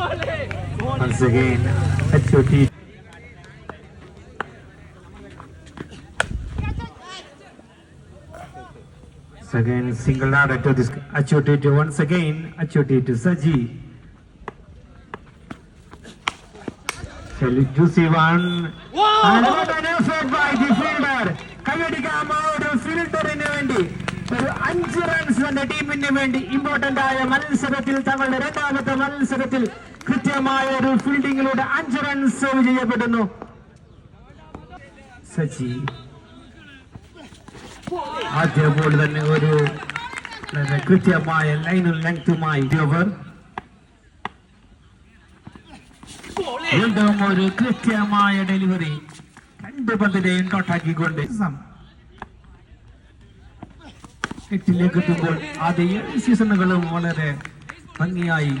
Once again, HOT Once again, single order to this HOT to once again, HOT to Saji. Shall juicy one. And what an effort by the fielder. കൈയടിക്കാം ആ ഒരു ഫീൽഡറിന് വേണ്ടി ഒരു അഞ്ച് runs തന്റെ ടീമിന് വേണ്ടി important ആയ മത്സരത്തിൽ തങ്ങളുടെ രണ്ടാമത്തെ മത്സരത്തിൽ കൃത്യമായ ഒരു ഫീൽഡിങ്ങിലൂടെ അഞ്ച് റൺസ് ചെയ്യപ്പെടുന്നു. സച്ചി ആദ്യ ബോൾ തന്നെ ഒരു കൃത്യമായ ലൈനും ലെങ്തുമായി ഓവർ വീണ്ടും ഒരു കൃത്യമായ ഡെലിവറി രണ്ട് പന്തിനെയും ഡോട്ടാക്കിക്കൊണ്ട് സം. എട്ടിലേക്ക് എത്തുമ്പോൾ ആദ്യ ഏഴ് സീസണുകളും വളരെ ഭംഗിയായി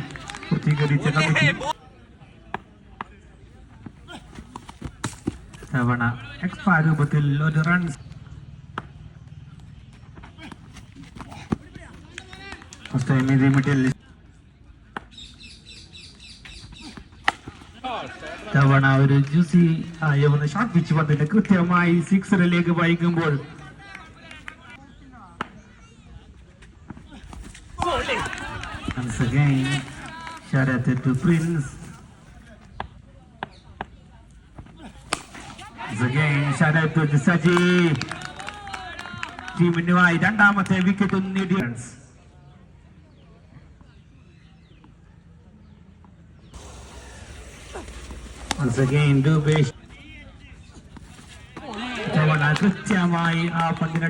കമ്മിറ്റി തവണ എക്സ്ട്രാ രൂപത്തിൽ ഒരു middle. തവണ ഒരു ജ്യൂസി ആയ ഒന്ന് ഷോട്ട് പിച്ച് പന്തിന്റെ കൃത്യമായി സിക്സറിലേക്ക് വായിക്കുമ്പോൾ Once again, shout out to Prince. Again, shout out to Saji. ടീമിനുമായി രണ്ടാമത്തെ വിക്കറ്റ് നേടിയ Once again, Dubesh. തവണ കൃത്യമായി ആ പന്തിനെ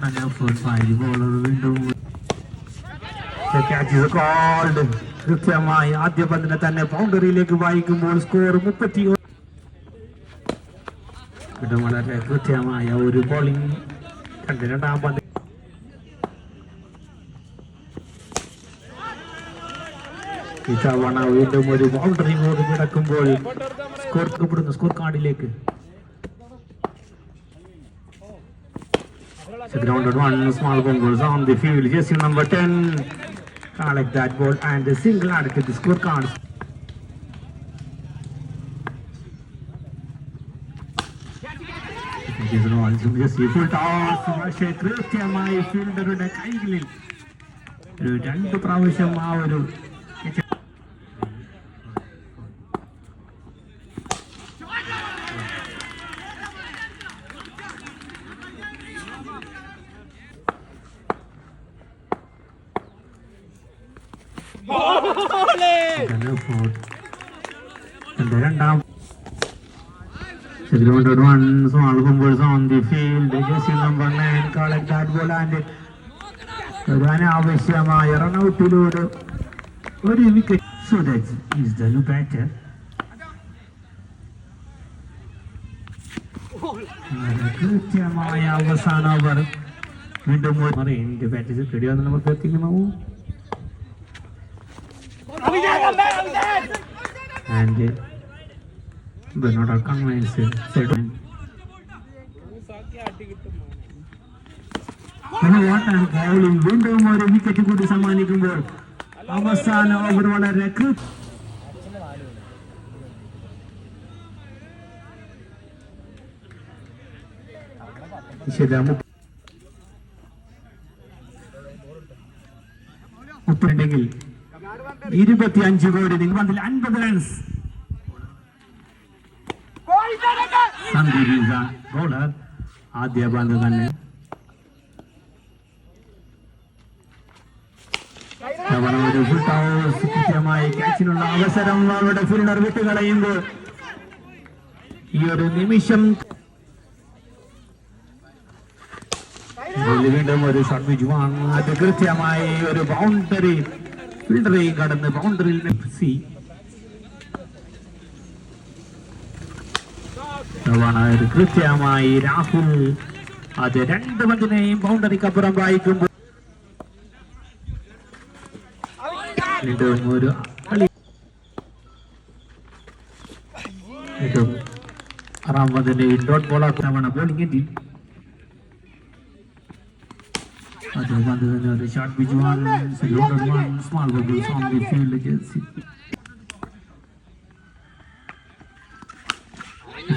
And. The catch is called. കൃത്യമായി ആദ്യ പന്തിനെ തന്നെ ബൗണ്ടറിയിലേക്ക് വായിക്കുമ്പോൾ സ്കോർ മുപ്പത്തി വളരെ കൃത്യമായ ഒരു ബോളിംഗ് കണ്ട് രണ്ടാം പന്ത് ഇത്തവണ വീണ്ടും ഒരു ബൗണ്ടറി ബോർഡ് കിടക്കുമ്പോൾ സ്കോർ സ്കോർ കാർഡിലേക്ക് Grounded one small ball goes on the field. Jersey number 10 collect that ball and a single added to the scorecard. Full toss പക്ഷേ കൃത്യമായി ഫീൽഡറുടെ കൈകളിൽ രണ്ട് പ്രാവശ്യം ആ ഒരു ball and ഒരു വിക്കറ്റ് കൃത്യമായ അവസാന ഓവർ വീണ്ടും മറിയും ബാറ്റ് കെടി വന്ന് നമുക്ക് എത്തിക്കുന്നു and convinced said ഓട്ടം ബൗളിൽ വീണ്ടും ഒരു വിക്കറ്റ് കൂടി സമ്മാനിക്കുമ്പോൾ അവസാന ഓവർ വളരെ കൃ- നിഷേധ മുപ്പുണ്ടെങ്കിൽ ഇരുപത്തി അഞ്ച് കോടി. നിങ്ങൾ അതിൽ അൻപത് റൺസ് സന്ദീപ് ആദ്യ പന്ത് തന്നെ. കൃത്യമായി ക്യാച്ചിനുള്ള അവസരം അവരുടെ ഫീൽഡർ വിട്ടുകളയുമ്പോൾ ഈ ഒരു നിമിഷം വീണ്ടും ഒരു ഷോട്ട് വിജുവാണ് അത് കൃത്യമായി ഒരു ബൗണ്ടറി ഫീൽഡറെയും കടന്ന് ബൗണ്ടറിയിൽ മെസ്സി കൃത്യമായി രാഹുൽ അത് രണ്ട് പന്തിനെയും ബൗണ്ടറിക്കപ്പുറം വായിക്കുമ്പോൾ ഒരു കളി ആറാം പന്തിന്റെ ഡോട്ട് ബോളാക്കുന്ന തവണ ബോളിംഗ് എത്തി Other one to another shot, which one is a loaded one, small bubbles on the field against it.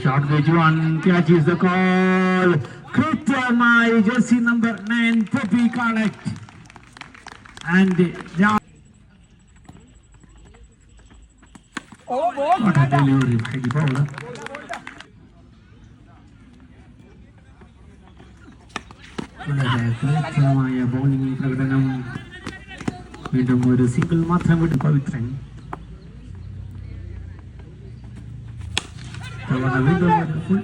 Shot which one catches the call. Krypton my jersey number 9, Puppy Connect. And now. Oh, what a delivery by the bowler. കൃത്യമായ bowling പ്രകടനം. വീണ്ടും ഒരു single മാത്രം വിട്ട് Pavithran. Full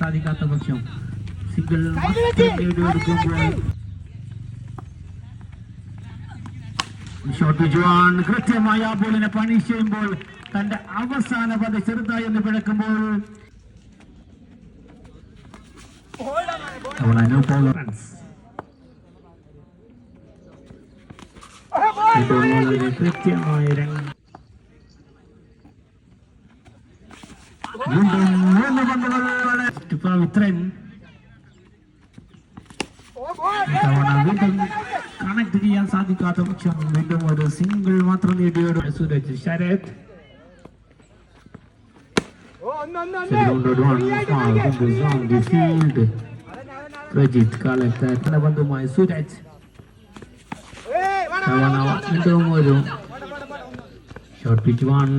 സാധിക്കാത്ത പക്ഷം single മാത്രം shot ബോളിനെ punish ചെയ്യുമ്പോൾ തന്റെ അവസാന പദ ചെറുതായി എന്ന് പിഴക്കുമ്പോൾ തവണ നോ ബോൾ റൺസ് വളരെ കൃത്യമായ രംഗം വീണ്ടും മൂന്ന് പന്തുകളോടെ പവിത്രൻ തവണ വീണ്ടും കണക്ട് ചെയ്യാൻ സാധിക്കാത്ത പക്ഷം വീണ്ടും ഒരു സിംഗിൾ മാത്രം നേടിയോട് Sooraj Sarath Surrounded one small fingers on the field. Prajith കാലത്ത് ബന്ധുമായി സുരജ്. തവണ വീണ്ടും ഒരു short pitch one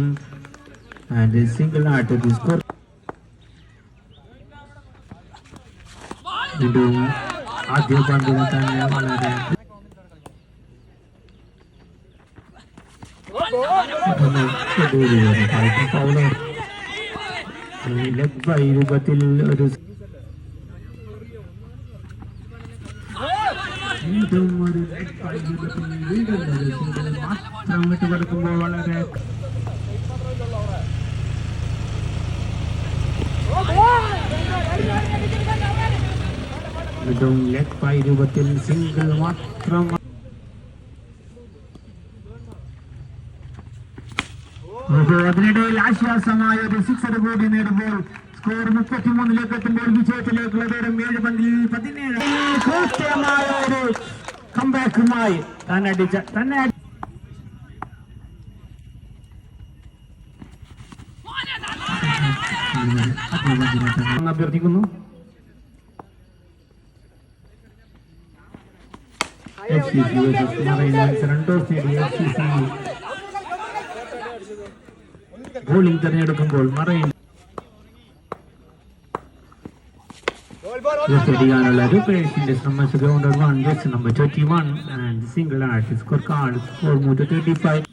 and single ആയിട്ട് ദി സ്കോർ വീണ്ടും ആദ്യ പന്തിനെ തന്നെ വളരെ ഫൗളർ ലെഗ് ബൈ രൂപത്തിൽ ഒരു വീണ്ടും ഒരു ലെഗ് ബൈ രൂപത്തിൽ വീണ്ടും ഒരു മാത്രം വളരെ വീണ്ടും ലെഗ് രൂപത്തിൽ സിംഗിൾ മാത്രം അതിനിടയിൽ ആശ്വാസമായ ഒരു സിക്സർ കൂടി നേടുമ്പോൾ സ്കോർ മുപ്പത്തിമൂന്നിലേക്ക് എത്തുമ്പോൾ വിജയത്തിലേക്കുള്ള ദൂരം ഏഴ് പന്തിൽ പതിനേഴ്. അഭ്യർത്ഥിക്കുന്നു. സി സി ബോളിംഗ് തിരഞ്ഞെടുക്കുമ്പോൾ മറൈൻ ചെയ്യാനുള്ള രൂപേഷിന്റെ ശ്രമം ground one just number twenty one and single ആയിട്ട് സ്കോർ കാർഡ് സ്കോർ മൂന്ന് twenty five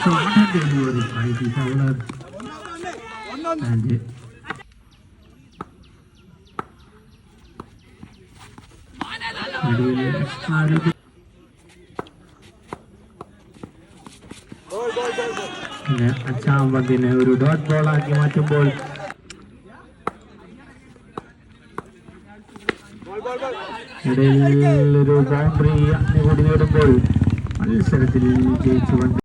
So what a delivery by the bowler and നടുവിലെ extra അഞ്ചാം പന്തിനെ ഒരു ഡോട്ട് ബോൾ ആക്കി മാറ്റുമ്പോൾ ഇടയിൽ ഒരു ബൗണ്ടറി കൂടി നേടുമ്പോൾ മത്സരത്തിൽ ജയിച്ചുകൊണ്ട്